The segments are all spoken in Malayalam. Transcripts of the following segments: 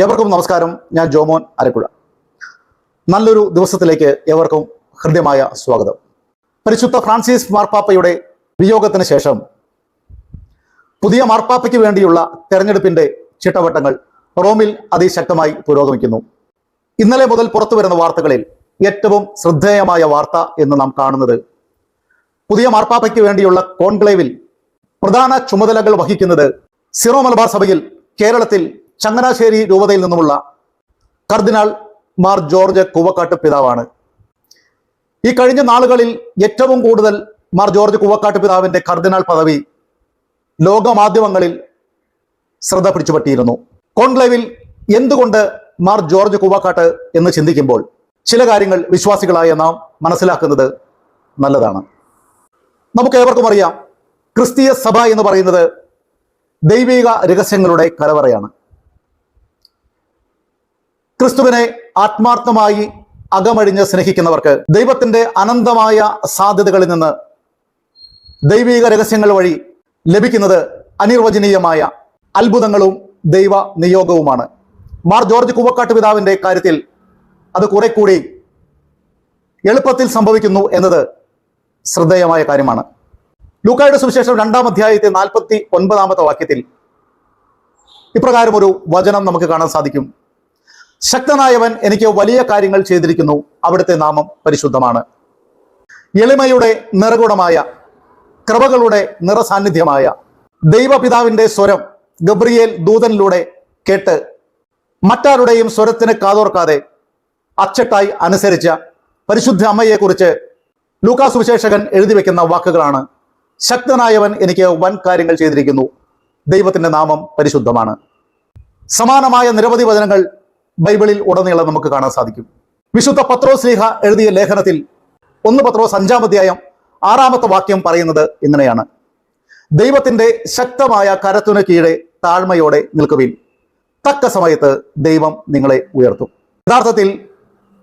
ഏവർക്കും നമസ്കാരം. ഞാൻ ജോമോൻ അരക്കുഴ. നല്ലൊരു ദിവസത്തിലേക്ക് ഏവർക്കും ഹൃദ്യമായ സ്വാഗതം. പരിശുദ്ധ ഫ്രാൻസിസ് മാർപ്പാപ്പയുടെ വിയോഗത്തിന് ശേഷം പുതിയ മാർപ്പാപ്പയ്ക്ക് വേണ്ടിയുള്ള തെരഞ്ഞെടുപ്പിന്റെ ചിട്ടവട്ടങ്ങൾ റോമിൽ അതിശക്തമായി പുരോഗമിക്കുന്നു. ഇന്നലെ മുതൽ പുറത്തു വരുന്ന വാർത്തകളിൽ ഏറ്റവും ശ്രദ്ധേയമായ വാർത്ത എന്ന് നാം കാണുന്നത് പുതിയ മാർപ്പാപ്പയ്ക്ക് വേണ്ടിയുള്ള കോൺക്ലേവിൽ പ്രധാന ചുമതലകൾ വഹിക്കുന്നത് സിറോ മലബാർ സഭയിൽ കേരളത്തിൽ ചങ്ങനാശ്ശേരി രൂപതയിൽ നിന്നുമുള്ള കർദിനാൾ മാർ ജോർജ് കുവക്കാട്ട് പിതാവാണ്. ഈ കഴിഞ്ഞ നാളുകളിൽ ഏറ്റവും കൂടുതൽ മാർ ജോർജ് കുവക്കാട്ട് പിതാവിന്റെ കർദിനാൾ പദവി ലോകമാധ്യമങ്ങളിൽ ശ്രദ്ധ പിടിച്ചുപറ്റിയിരുന്നു. കോൺക്ലേവിൽ എന്തുകൊണ്ട് മാർ ജോർജ് കുവക്കാട്ട് എന്ന് ചിന്തിക്കുമ്പോൾ ചില കാര്യങ്ങൾ വിശ്വാസികളായ നാം മനസ്സിലാക്കുന്നത് നല്ലതാണ്. നമുക്ക് ഏവർക്കും അറിയാം ക്രിസ്തീയ സഭ എന്ന് പറയുന്നത് ദൈവിക രഹസ്യങ്ങളുടെ കലവറയാണ്. ക്രിസ്തുവിനെ ആത്മാർത്ഥമായി അകമഴിഞ്ഞ് സ്നേഹിക്കുന്നവർക്ക് ദൈവത്തിന്റെ അനന്തമായ സാധ്യതകളിൽ നിന്ന് ദൈവിക രഹസ്യങ്ങൾ വഴി ലഭിക്കുന്നത് അനിർവചനീയമായ അത്ഭുതങ്ങളും ദൈവ നിയോഗവുമാണ്. മാർ ജോർജ് കുവക്കാട്ട് പിതാവിന്റെ കാര്യത്തിൽ അത് കുറെ കൂടി എളുപ്പത്തിൽ സംഭവിക്കുന്നു എന്നത് ശ്രദ്ധേയമായ കാര്യമാണ്. ലൂക്കായുടെ സുവിശേഷം രണ്ടാം അധ്യായത്തെ നാൽപ്പത്തി ഒൻപതാമത്തെ വാക്യത്തിൽ ഇപ്രകാരം ഒരു വചനം നമുക്ക് കാണാൻ സാധിക്കും. ശക്തനായവൻ എനിക്ക് വലിയ കാര്യങ്ങൾ ചെയ്തിരിക്കുന്നു. അവിടുത്തെ നാമം പരിശുദ്ധമാണ്. എളിമയുടെ നിറകുടമായ കൃപകളുടെ നിറസാന്നിധ്യമായ ദൈവപിതാവിന്റെ സ്വരം ഗബ്രിയേൽ ദൂതനിലൂടെ കേട്ട് മറ്റാരുടെയും സ്വരത്തിന് കാതോർക്കാതെ അച്ചട്ടായി അനുസരിച്ച പരിശുദ്ധ അമ്മയെക്കുറിച്ച് ലൂക്കാ സുവിശേഷകൻ എഴുതി വെക്കുന്ന വാക്കുകളാണ്. ശക്തനായവൻ എനിക്ക് വൻ കാര്യങ്ങൾ ചെയ്തിരിക്കുന്നു. ദൈവത്തിന്റെ നാമം പരിശുദ്ധമാണ്. സമാനമായ നിരവധി വചനങ്ങൾ ബൈബിളിൽ ഉടനീളം നമുക്ക് കാണാൻ സാധിക്കും. വിശുദ്ധ പത്രോസ് ലീഹ എഴുതിയ ലേഖനത്തിൽ ഒന്ന് പത്രോസ് അഞ്ചാം അധ്യായം ആറാമത്തെ വാക്യം പറയുന്നത് ഇങ്ങനെയാണ്. ദൈവത്തിന്റെ ശക്തമായ കരത്തിനു കീഴെ താഴ്മയോടെ നിൽക്കുവിൻ. തക്ക സമയത്ത് ദൈവം നിങ്ങളെ ഉയർത്തും. യഥാർത്ഥത്തിൽ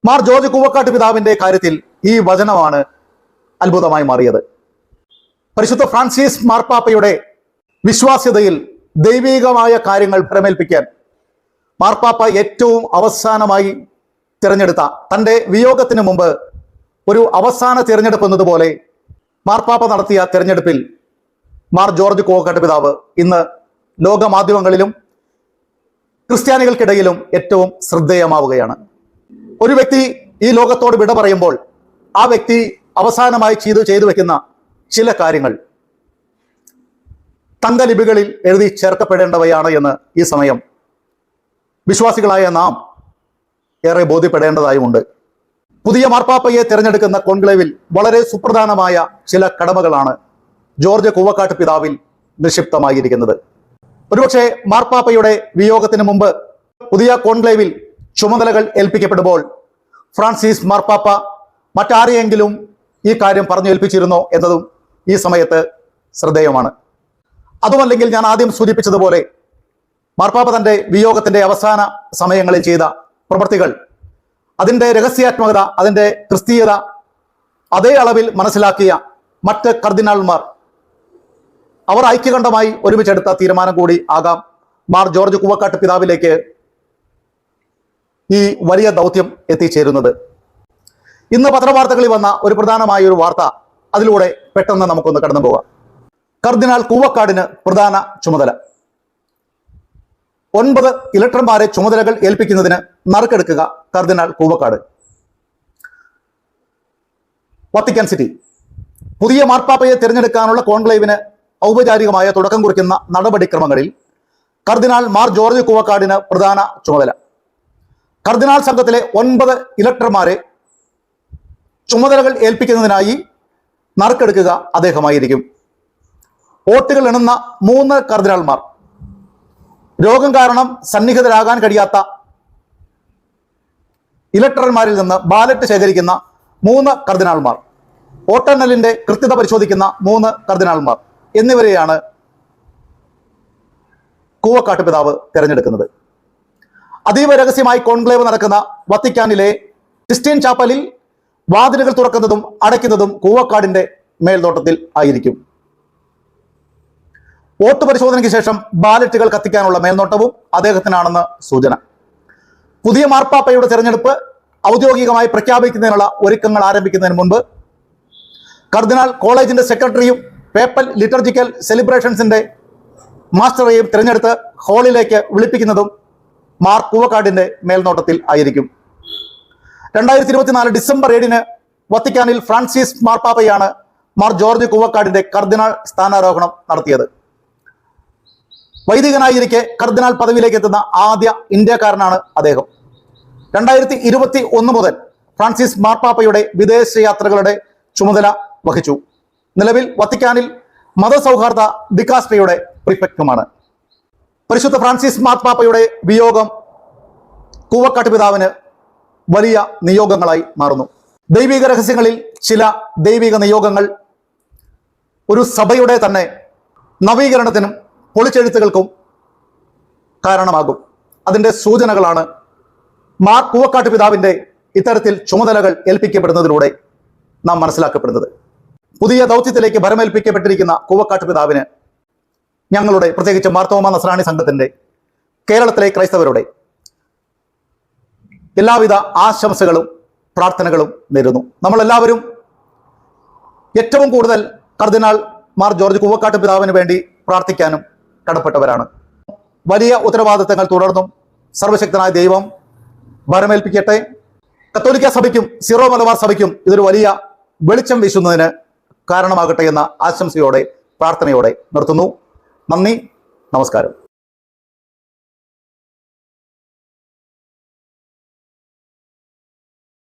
മാർ ജോർജ് കുവക്കാട്ട് പിതാവിന്റെ കാര്യത്തിൽ ഈ വചനമാണ് അത്ഭുതമായി മാറിയത്. പരിശുദ്ധ ഫ്രാൻസിസ് മാർപ്പാപ്പയുടെ വിശ്വാസ്യതയിൽ ദൈവികമായ കാര്യങ്ങൾ ഭരമേൽപ്പിക്കാൻ മാർപ്പാപ്പ ഏറ്റവും അവസാനമായി തിരഞ്ഞെടുത്ത തന്റെ വിയോഗത്തിന് മുമ്പ് ഒരു അവസാന തിരഞ്ഞെടുപ്പ് എന്നതുപോലെ മാർപ്പാപ്പ നടത്തിയ തിരഞ്ഞെടുപ്പിൽ മാർ ജോർജ് കോവക്കാട്ട് പിതാവ് ഇന്ന് ലോകമാധ്യമങ്ങളിലും ക്രിസ്ത്യാനികൾക്കിടയിലും ഏറ്റവും ശ്രദ്ധേയമാവുകയാണ്. ഒരു വ്യക്തി ഈ ലോകത്തോട് വിട പറയുമ്പോൾ ആ വ്യക്തി അവസാനമായി ചെയ്തു ചെയ്തു വെക്കുന്ന ചില കാര്യങ്ങൾ തങ്കലിപികളിൽ എഴുതി ചേർക്കപ്പെടേണ്ടവയാണ് എന്ന് ഈ സമയം വിശ്വാസികളായ നാം ഏറെ ബോധ്യപ്പെടേണ്ടതായുമുണ്ട്. പുതിയ മാർപ്പാപ്പയെ തിരഞ്ഞെടുക്കുന്ന കോൺക്ലേവിൽ വളരെ സുപ്രധാനമായ ചില കടമകളാണ് ജോർജ് കുവക്കാട്ട് പിതാവിൽ നിക്ഷിപ്തമായിരിക്കുന്നത്. ഒരുപക്ഷെ മാർപ്പാപ്പയുടെ വിയോഗത്തിന് മുമ്പ് പുതിയ കോൺക്ലേവിൽ ചുമതലകൾ ഏൽപ്പിക്കപ്പെടുമ്പോൾ ഫ്രാൻസിസ് മാർപ്പാപ്പ മറ്റാരെയെങ്കിലും ഈ കാര്യം പറഞ്ഞു ഏൽപ്പിച്ചിരുന്നോ എന്നതും ഈ സമയത്ത് ശ്രദ്ധേയമാണ്. അതുമല്ലെങ്കിൽ ഞാൻ ആദ്യം സൂചിപ്പിച്ചതുപോലെ മാർപ്പാപ്പ തന്റെ വിയോഗത്തിന്റെ അവസാന സമയങ്ങളിൽ ചെയ്ത പ്രവൃത്തികൾ അതിന്റെ രഹസ്യാത്മകത അതിന്റെ ക്രിസ്തീയത അതേ അളവിൽ മനസ്സിലാക്കിയ മറ്റ് കർദിനാൾമാർ. അവർ ഐക്യകണ്ഠമായി ഒരുമിച്ചെടുത്ത തീരുമാനം കൂടി ആകാം. മാർ ജോർജ് കുവക്കാട്ട് പിതാവിലേക്ക് ഈ വലിയ ദൗത്യം എത്തിച്ചേരുന്നത്. ഇന്ന് പത്രവാർത്തകളിൽ വന്ന ഒരു പ്രധാനമായ ഒരു വാർത്ത അതിലൂടെ പെട്ടെന്ന് നമുക്കൊന്ന് കടന്നു പോകാം കർദിനാൾ കൂവക്കാടിന് പ്രധാന ചുമതല. ഒൻപത് ഇലക്ടർമാരെ ചുമതലകൾ ഏൽപ്പിക്കുന്നതിന് നറുക്കെടുക്കുക കർദിനാൾ കൂവക്കാട്. Vatican city. പുതിയ മാർപ്പാപ്പയെ തിരഞ്ഞെടുക്കാനുള്ള കോൺക്ലേവിന് ഔപചാരികമായ തുടക്കം കുറിക്കുന്ന നടപടിക്രമങ്ങളിൽ കർദിനാൾ മാർ ജോർജ് കൂവക്കാടിന് പ്രധാന ചുമതല. കർദിനാൾ സംഘത്തിലെ ഒൻപത് ഇലക്ടർമാരെ ചുമതലകൾ ഏൽപ്പിക്കുന്നതിനായി നറുക്കെടുക്കുക അദ്ദേഹമായിരിക്കും. വോട്ടുകൾ എണ്ണുന്ന മൂന്ന് കർദിനാൾമാർ. രോഗം കാരണം സന്നിഹിതരാകാൻ കഴിയാത്ത ഇലക്ടർമാരിൽ നിന്ന് ബാലറ്റ് ശേഖരിക്കുന്ന മൂന്ന് കർദിനാൾമാർ വോട്ടെണ്ണലിന്റെ കൃത്യത പരിശോധിക്കുന്ന മൂന്ന് കർദിനാൾമാർ എന്നിവരെയാണ് കൂവക്കാട്ട് പിതാവ് തിരഞ്ഞെടുക്കുന്നത്. അതീവ രഹസ്യമായി കോൺക്ലേവ് നടക്കുന്ന വത്തിക്കാനിലെ ക്രിസ്ത്യൻ ചാപ്പലിൽ വാതിലുകൾ തുറക്കുന്നതും അടയ്ക്കുന്നതും കൂവക്കാടിന്റെ മേൽനോട്ടത്തിൽ ആയിരിക്കും. വോട്ട് പരിശോധനയ്ക്ക് ശേഷം ബാലറ്റുകൾ കത്തിക്കാനുള്ള മേൽനോട്ടവും അദ്ദേഹത്തിനാണെന്ന് സൂചന. പുതിയ മാർപ്പാപ്പയുടെ തെരഞ്ഞെടുപ്പ് ഔദ്യോഗികമായി പ്രഖ്യാപിക്കുന്നതിനുള്ള ഒരുക്കങ്ങൾ ആരംഭിക്കുന്നതിന് മുൻപ് കർദിനാൾ കോളേജിന്റെ സെക്രട്ടറിയും പേപ്പൽ ലിറ്റർജിക്കൽ സെലിബ്രേഷൻസിന്റെ മാസ്റ്ററെയും തിരഞ്ഞെടുത്ത് ഹാളിലേക്ക് വിളിപ്പിക്കുന്നതും മാർ കൂവക്കാടിന്റെ മേൽനോട്ടത്തിൽ ആയിരിക്കും. രണ്ടായിരത്തി ഇരുപത്തിനാല് ഡിസംബർ ഏഴിന് വത്തിക്കാനിൽ ഫ്രാൻസിസ് മാർപ്പാപ്പയാണ് മാർ ജോർജ് കൂവക്കാടിന്റെ കർദിനാൾ സ്ഥാനാരോഹണം നടത്തിയത്. വൈദികനായിരിക്കെ കർദിനാൾ പദവിയിലേക്ക് എത്തുന്ന ആദ്യ ഇന്ത്യക്കാരനാണ് അദ്ദേഹം. രണ്ടായിരത്തി ഇരുപത്തി ഒന്ന് മുതൽ ഫ്രാൻസിസ് മാർപ്പാപ്പയുടെ വിദേശ യാത്രകളുടെ ചുമതല വഹിച്ചു. നിലവിൽ വത്തിക്കാനിൽ മതസൗഹാർദ്ദ ദിക്കാസ്ട്രയുടെ പ്രിഫക്റ്റുമാണ്. പരിശുദ്ധ ഫ്രാൻസിസ് മാർപ്പാപ്പയുടെ വിയോഗം കൂവക്കാട്ട് പിതാവിന് വലിയ നിയോഗങ്ങളായി മാറുന്നു. ദൈവിക രഹസ്യങ്ങളിൽ ചില ദൈവിക നിയോഗങ്ങൾ ഒരു സഭയുടെ തന്നെ നവീകരണത്തിനും പൊളിച്ചെഴുത്തുകൾക്കും കാരണമാകും. അതിന്റെ സൂചനകളാണ് മാർ കൂവക്കാട്ട് പിതാവിന്റെ ഇത്തരത്തിൽ ചുമതലകൾ ഏൽപ്പിക്കപ്പെടുന്നതിലൂടെ നാം മനസ്സിലാക്കപ്പെടുന്നത്. പുതിയ ദൗത്യത്തിലേക്ക് ഭരമേൽപ്പിക്കപ്പെട്ടിരിക്കുന്ന കൂവക്കാട്ട് പിതാവിന് ഞങ്ങളുടെ പ്രത്യേകിച്ച് മാർത്തോമ നസ്രാണി സംഘത്തിന്റെ കേരളത്തിലെ ക്രൈസ്തവരുടെ എല്ലാവിധ ആശംസകളും പ്രാർത്ഥനകളും നേരുന്നു. നമ്മളെല്ലാവരും ഏറ്റവും കൂടുതൽ കർദിനാൾ മാർ ജോർജ് കൂവക്കാട്ട് പിതാവിന് വേണ്ടി പ്രാർത്ഥിക്കാനും കടപ്പെട്ടവരാണ്. വലിയ ഉത്തരവാദിത്തങ്ങൾ തുടർന്നും സർവശക്തനായ ദൈവം ഭരമേൽപ്പിക്കട്ടെ കത്തോലിക്ക സഭയ്ക്കും സിറോ മലബാർ സഭയ്ക്കും ഇതൊരു വലിയ വെളിച്ചം വീശുന്നതിന് കാരണമാകട്ടെ എന്ന ആശംസയോടെ പ്രാർത്ഥനയോടെ നിർത്തുന്നു. നന്ദി നമസ്കാരം.